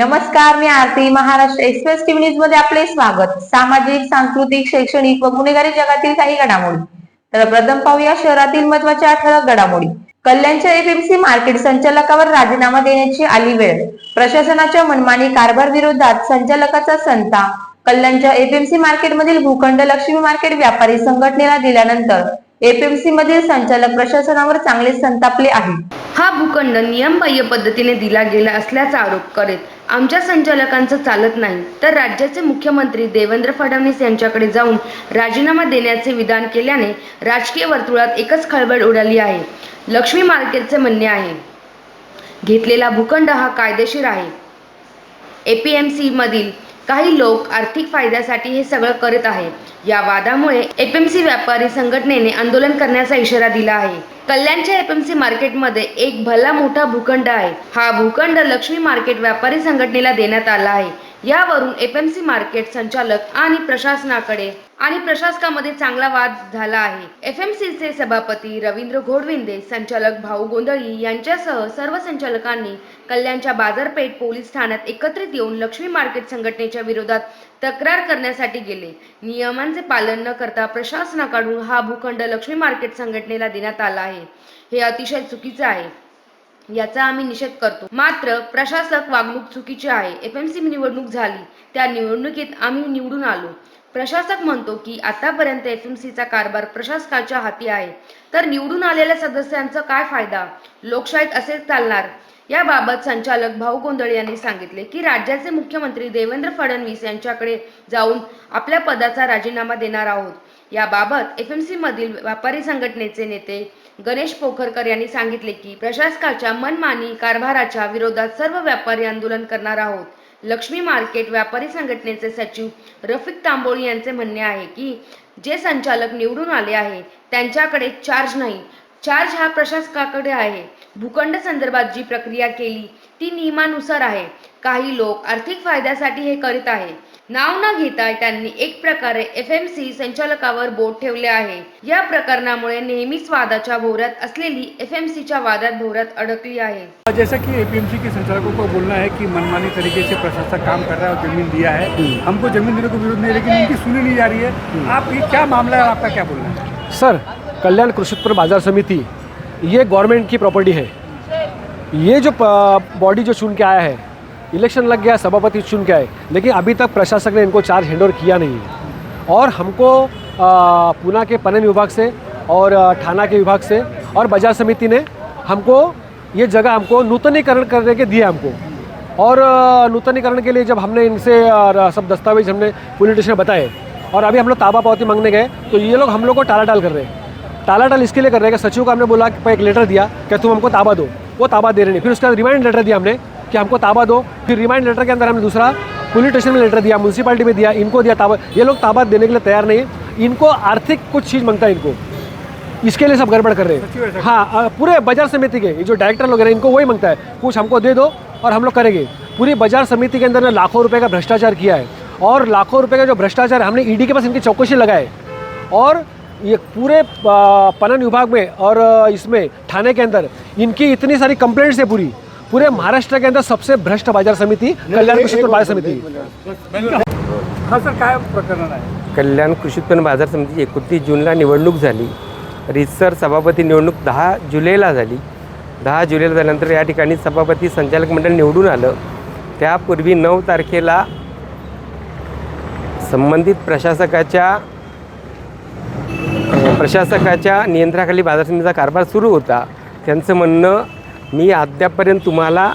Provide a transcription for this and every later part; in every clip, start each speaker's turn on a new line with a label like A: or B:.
A: नमस्कार मी Aarti Maharashtra express TV न्यूजमध्ये आपले स्वागत. सामाजिक सांस्कृतिक शैक्षणिक व गुन्हेगारी जगातील काही घडामोडी. तर प्रथम पाहूया शहरातील महत्त्वाच्या ठळक घडामोडी. कल्याणच्या एपीएमसी मार्केट संचालकावर राजीनामा देण्याची आली वेळ. प्रशासनाच्या मनमानी कारभार विरोधात संचालकाचा संता. कल्याणच्या एपीएमसी मार्केटमधील भूखंड लक्ष्मी मार्केट व्यापारी संघटनेला दिल्यानंतर एपीएमसी मधील संचालक प्रशासनावर चांगले संतापले आहे
B: हा भूखंड नियमबाह्य पद्धतीने दिला गेला असल्याचा आरोप करीत आमच्या संचालकांचं चालत नाही. तर राज्याचे मुख्यमंत्री देवेंद्र फडणवीस यांच्याकडे जाऊन राजीनामा देण्याचे विधान केल्याने राजकीय वर्तुळात एकच खळबळ उडाली आहे. लक्ष्मी मार्केटचे म्हणणे आहे घेतलेला भूखंड हा कायदेशीर आहे. एपीएमसी मधील काही लोक आर्थिक फायद्यासाठी हे सगळं करत आहे या वादामुळे एपीएमसी व्यापारी संघटनेने आंदोलन करण्याचा इशारा दिला आहे. कल्याणच्या एपीएमसी मार्केटमध्ये एक भला मोठा भूखंड आहे. हा भूखंड लक्ष्मी मार्केट व्यापारी संघटनेला देण्यात आला आहे. यावरून एपीएमसी मार्केट संचालक आणि प्रशासनाकडे आणि प्रशासकामध्ये चांगला वाद झाला आहे. एफ एम सीचे सभापती रवींद्र घोडविंदे संचालक भाऊ गोंधळी यांच्यासह सर्व संचालकांनी कल्याणच्या बाजारपेठ पोलीस ठाण्यात एकत्रित येऊन लक्ष्मी मार्केट संघटनेच्या विरोधात तक्रार करण्यासाठी गेले. नियमांचे पालन न करता प्रशासनाकडून हा भूखंड लक्ष्मी मार्केट संघटनेला देण्यात आला आहे. हे अतिशय चुकीचं आहे. याचा आम्ही निषेध करतो. मात्र प्रशासक वागणूक चुकीची आहे. एफ एम सी निवडणूक झाली. त्या निवडणुकीत आम्ही निवडून आलो. प्रशासक म्हणतो की आतापर्यंत एफएमसीचा कारभार प्रशासकाच्या हाती आहे. तर निवडून आलेल्या सदस्यांचा काय फायदा? लोकशाहीत असेच चालणार. याबाबत संचालक भाऊ गोंधळे यांनी सांगितले की राज्याचे मुख्यमंत्री देवेंद्र फडणवीस यांच्याकडे जाऊन आपल्या पदाचा राजीनामा देणार आहोत. याबाबत एफ एम सीमधील व्यापारी संघटनेचे नेते गणेश पोखरकर यांनी सांगितले की प्रशासकाच्या मनमानी कारभाराच्या विरोधात सर्व व्यापारी आंदोलन करणार आहोत. लक्ष्मी मार्केट व्यापारी संघटनेचे सचिव रफिक तांबोळी यांचे म्हणणे आहे की जे संचालक निवडून आले आहे त्यांच्याकडे चार्ज नाही. चार्ज हा प्रशासकाकडे आहे. भूखंड संदर्भात जी प्रक्रिया केली ती नियमानुसार आहे. काही लोक आर्थिक फायद्यासाठी हे करीत आहे नाव न घेता त्यांनी एक प्रकारे एफ एम सी संचालकावर बोट ठेवले आहे. या प्रकरणामुळे नेहमीच वादाच्या भोवऱ्यात असलेली एफ एम सीच्या वादात भोवऱ्यात अडकली आहे.
C: जैसा कि एपीएमसी के संचालकों को बोलना है कि मनमानी तरीके से प्रशासक काम कर रहा है और जमीन दिया है। हमको जमीन देने को विरोध नहीं लेकिन उनकी सुनी नहीं जा रही है। आप ये क्या मामला है आपका क्या बोलना है?
D: सर कल्याण कृषी उत्पन्न बाजार समिति ये गवर्नमेंट की प्रॉपर्टी है। ये जो बॉडी जो चुन के आया है इलेक्शन लग गया, सभापति चुन के आए, लेकिन अभी तक प्रशासक ने इनको चार्ज हैंड किया नहीं है। और हमको पूना के पनन विभाग से और थाना के विभाग से और बाज़ार समिति ने हमको, ये जगह हमको नूतनीकरण करने के दिए हमको। और नूतनीकरण के लिए जब हमने इनसे सब दस्तावेज़ हमने पुलिस स्टेशन बताए, और अभी हम लोग ताबा पावती मांगने गए तो ये लोग हम लोग को टाला टाल कर रहे हैं। टाला टाल इसके लिए कर रहे हैं कि सचिव को हमने बोला कि एक लेटर दिया कि तुम हमको ताबा दो। वो ताबा दे रहे नहीं। फिर उसके बाद रिमाइंड लेटर दिया हमने कि हमको ताबा दो। फिर रिमाइंड लेटर के अंदर हमने दूसरा पुलिस स्टेशन में लेटर दिया म्यूनसिपालिटी में दिया इनको दिया ताबा। ये लोग ताबा देने के लिए तैयार नहीं है। इनको आर्थिक कुछ चीज़ माँगता है इनको। इसके लिए सब गड़बड़ कर रहे हैं। हाँ पूरे बाज़ार समिति के जो डायरेक्टर लोग हैं इनको वही माँगता है। कुछ हमको दे दो और हम लोग करेंगे। पूरी बाज़ार समिति के अंदर ने लाखों रुपए का भ्रष्टाचार किया है। और लाखों रुपए का जो भ्रष्टाचार है, हमने ईडी के पास इनकी चौकसी लगाए। और ये पूरे पनन विभाग में और इसमें थाने के अंदर इनकी इतनी सारी कंप्लेंट्स है पूरी। पूरे महाराष्ट्र के अंदर सबसे भ्रष्ट बाजार समिति कल्याण कृषी उत्पन्न बाजार समिति।
C: हाँ सर काय प्रकरण आहे?
E: कल्याण कृषी उत्पन्न बाजार समिती एकोणतीस जूनला निवडणूक झाली. रितसर सभापती निवडणूक दहा जुलैला झाली. दहा जुलैला झाल्यानंतर या ठिकाणी सभापती संचालक मंडळ निवडून आलं. त्यापूर्वी नऊ तारखेला संबंधित प्रशासकाच्या प्रशासकाच्या नियंत्रणाखाली बाजार समितीचा कारभार सुरू होता. त्यांचं म्हणणं मी अद्यापपर्यंत तुम्हाला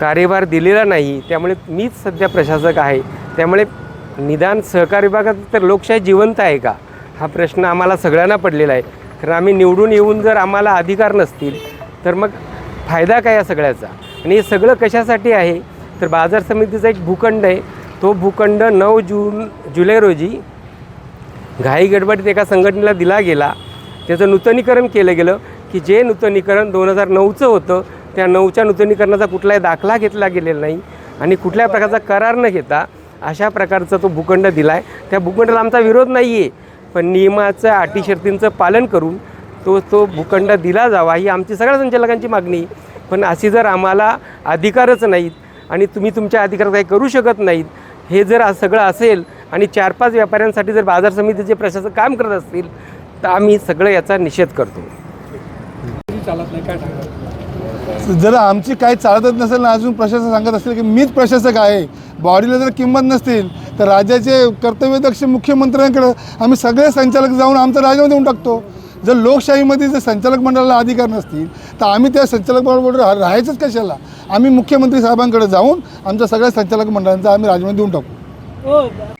E: कार्यभार दिलेला नाही त्यामुळे मीच सध्या प्रशासक आहे. त्यामुळे निदान सहकार विभागात तर लोकशाही जिवंत आहे का? हा प्रश्न आम्हाला सगळ्यांना पडलेला आहे. कारण आम्ही निवडून येऊन जर आम्हाला अधिकार नसतील तर मग फायदा काय या सगळ्याचा? आणि हे सगळं कशासाठी आहे? तर बाजार समितीचा एक भूखंड आहे. तो भूखंड नऊ जून जुलै रोजी घाई गडबडीत एका संघटनेला दिला गेला त्याचं नूतनीकरण केलं गेलं की जे नूतनीकरण दोन हजार नऊचं होतं त्या नऊच्या नूतनीकरणाचा कुठलाही दाखला घेतला गेलेला नाही आणि कुठल्या प्रकारचा करार न घेता अशा प्रकारचा तो भूखंड दिला आहे त्या भूखंडाला आमचा विरोध नाही आहे पण नियमाचं अटी शर्तींचं पालन करून तो तो भूखंड दिला जावा ही आमची सगळ्या संचालकांची मागणी आहे. पण अशी जर आम्हाला अधिकारच नाहीत आणि तुम्ही तुमच्या अधिकारात काही करू शकत नाहीत हे जर सगळं असेल आणि चार पाच व्यापाऱ्यांसाठी जर बाजार समितीचे प्रशासक काम करत असतील तर आम्ही सगळं याचा निषेध करतो.
C: तरी चालत नाही काय सांगा
F: जर आमची काही चालतच नसेल ना अजून प्रशासक सांगत असेल की मीच प्रशासक आहे बॉडीला जर किंमत नसतील तर राज्याचे कर्तव्यदक्ष मुख्यमंत्र्यांकडे आम्ही सगळे संचालक जाऊन आमचा राजीनामा देऊन टाकतो. जर लोकशाहीमध्ये जर संचालक मंडळाला अधिकार नसतील तर आम्ही त्या संचालक मंडळावर रा- राहायचंच कशाला? आम्ही मुख्यमंत्री साहेबांकडे जाऊन आमच्या सगळ्या संचालक मंडळांचा आम्ही राजीनामा देऊन टाकू.